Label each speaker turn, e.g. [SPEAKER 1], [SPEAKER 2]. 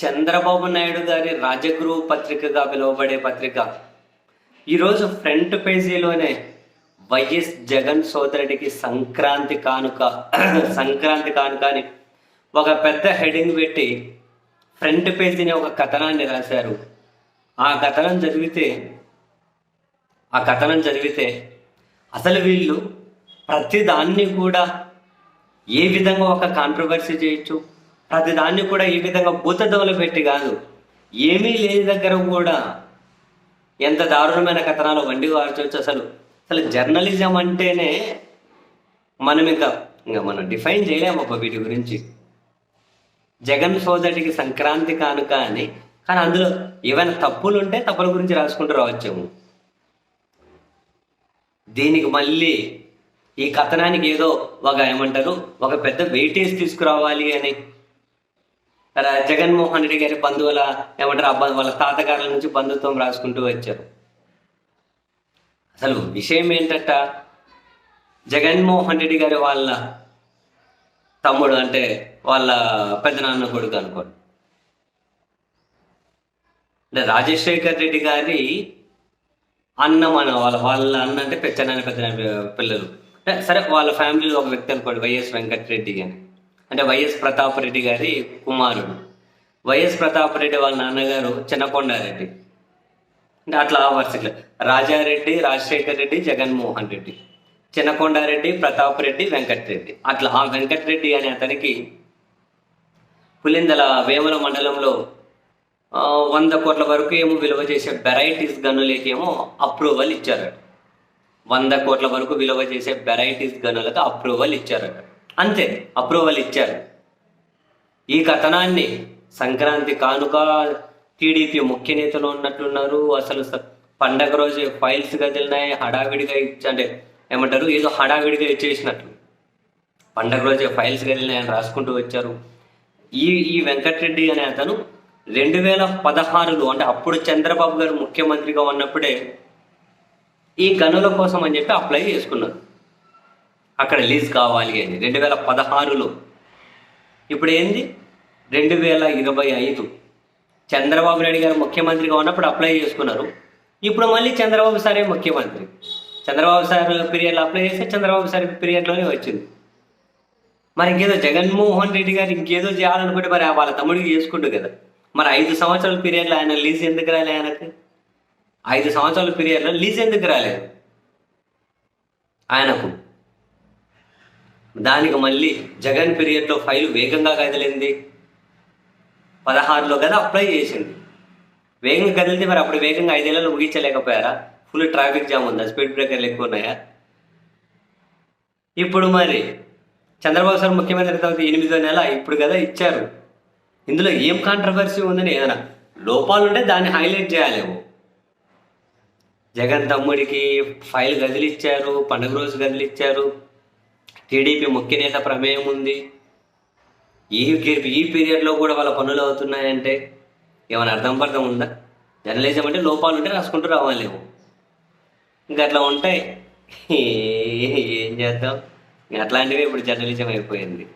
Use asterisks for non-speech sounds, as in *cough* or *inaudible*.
[SPEAKER 1] చంద్రబాబు నాయుడు గారి రాజగురు పత్రికగా పిలువబడే పత్రిక. ఈరోజు ఫ్రంట్ పేజీలోనే వైఎస్ జగన్ సోదరుడికి సంక్రాంతి కానుక సంక్రాంతి కానుక అని ఒక పెద్ద హెడింగ్ పెట్టి ఫ్రంట్ పేజీని ఒక కథనాన్ని రాశారు. ఆ కథనం చదివితే ఆ కథనం చదివితే అసలు వీళ్ళు ప్రతిదాన్ని కూడా ఏ విధంగా ఒక కాంట్రవర్సీ చేయొచ్చు? ప్రతి దాన్ని కూడా ఈ విధంగా భూతదవలు పెట్టి కాదు. ఏమీ లేని దగ్గర కూడా ఎంత దారుణమైన కథనాలు వండి వార్చవచ్చు అసలు. అసలు జర్నలిజం అంటేనే మనం ఇంకా ఇంకా మనం డిఫైన్ చేయలేము ఒక వీటి గురించి. జగన్ సోదరికి సంక్రాంతి కానుక అని. కానీ అందులో ఏమైనా తప్పులు ఉంటే తప్పుల గురించి రాసుకుంటూ రావచ్చాము. దీనికి మళ్ళీ ఈ కథనానికి ఏదో ఒక ఏమంటారు ఒక పెద్ద వెయిటేజ్ తీసుకురావాలి అని. జగన్మోహన్ రెడ్డి గారి బంధువుల ఏమంటారు అబ్బా వాళ్ళ తాతగారుల నుంచి బంధుత్వం రాసుకుంటూ వచ్చారు. అసలు విషయం ఏంటట జగన్మోహన్ రెడ్డి గారి వాళ్ళ తమ్ముడు అంటే వాళ్ళ పెద్దనాన్న కొడుకు అనుకోండి. అంటే రాజశేఖర్ రెడ్డి గారి అన్న మన వాళ్ళ వాళ్ళ అన్న అంటే పెద్దనాన్న పెద్ద పిల్లలు. అంటే సరే వాళ్ళ ఫ్యామిలీలో ఒక వ్యక్తి అనుకోండి వైఎస్ వెంకటరెడ్డి అని అంటే వైఎస్ ప్రతాప్ రెడ్డి గారి కుమారుడు. వైఎస్ ప్రతాప్ రెడ్డి వాళ్ళ నాన్నగారు చిన్నకొండారెడ్డి అంటే అట్లా ఆ వరుసలో రాజారెడ్డి రాజశేఖర్ రెడ్డి జగన్మోహన్ రెడ్డి. చిన్నకొండారెడ్డి ప్రతాప్ రెడ్డి వెంకటరెడ్డి అట్లా ఆ వెంకటరెడ్డి అనే అతనికి పులిందల వేముల మండలంలో వంద కోట్ల వరకు ఏమో విలువ చేసే వెరైటీస్ గనులకేమో అప్రూవల్ ఇచ్చారట. వంద కోట్ల వరకు విలువ చేసే వెరైటీస్ గనులకు అప్రూవల్ ఇచ్చారట. అంతే అప్రూవల్ ఇచ్చారు. ఈ కథనాన్ని సంక్రాంతి కానుక టీడీపీ ముఖ్య నేతలు ఉన్నట్లున్నారు. అసలు స- పండగ రోజు ఫైల్స్ కదిలినాయి హడావిడిగా ఇచ్చి అంటే ఏమంటారు ఏదో హడావిడిగా ఇచ్చేసినట్లు పండగ రోజే ఫైల్స్ కదిలినాయని రాసుకుంటూ వచ్చారు. ఈ ఈ వెంకటరెడ్డి అనే అతను రెండు వేల పదహారులో అంటే అప్పుడు చంద్రబాబు గారు ముఖ్యమంత్రిగా ఉన్నప్పుడే ఈ గనుల కోసం అని చెప్పి అప్లై చేసుకున్నారు. అక్కడ లీజ్ కావాలి అని. రెండు వేల పదహారులో. ఇప్పుడు ఏంది? రెండు వేల ఇరవై ఐదు. చంద్రబాబు నాయుడు గారు ముఖ్యమంత్రిగా ఉన్నప్పుడు అప్లై చేసుకున్నారు. ఇప్పుడు మళ్ళీ చంద్రబాబు సారే ముఖ్యమంత్రి. చంద్రబాబు సార్ పీరియడ్లో అప్లై చేస్తే చంద్రబాబు సార్ పీరియడ్లోనే వచ్చింది. మరి ఇంకేదో జగన్మోహన్ రెడ్డి గారు ఇంకేదో చేయాలనుకుంటే మరి వాళ్ళ తమ్ముడికి చేసుకుంటు కదా. మరి ఐదు సంవత్సరాల పీరియడ్లో ఆయన లీజ్ ఎందుకు రాలే ఆయనకి? ఐదు సంవత్సరాల పీరియడ్లో లీజ్ ఎందుకు రాలేదు? ఆయనకు. దానికి మళ్ళీ జగన్ పీరియడ్లో ఫైల్ వేగంగా కదిలింది. పదహారులో కదా అప్లై చేసింది. వేగంగా కదిలితే మరి అప్పుడు వేగంగా ఐదేళ్ళలో ముగించలేకపోయారా? ఫుల్ ట్రాఫిక్ జామ్ ఉందా? స్పీడ్ బ్రేకర్లు ఎక్కువ ఉన్నాయా? ఇప్పుడు మరి చంద్రబాబు సార్ ముఖ్యమంత్రి తర్వాత ఎనిమిదో నెల ఇప్పుడు కదా ఇచ్చారు. ఇందులో ఏం కాంట్రవర్సీ ఉందని ఏదైనా లోపాలు ఉంటే దాన్ని హైలైట్ చేయాలేమో జగన్ తమ్ముడికి ఫైల్ గదిలిచ్చారు పండుగ రోజు గదిలిచ్చారు టీడీపీ ముఖ్య నేత ప్రమేయం ఉంది. ఈ ఈ పీరియడ్లో కూడా వాళ్ళ పనులు అవుతున్నాయంటే ఏమైనా అర్థం పర్థం ఉందా? జర్నలిజం అంటే లోపాలు ఉంటే రాసుకుంటూ రావాలేము. ఇంకా అట్లా ఉంటాయి *laughs* ఏం చేద్దాం? అట్లాంటివి ఇప్పుడు జర్నలిజం అయిపోయింది.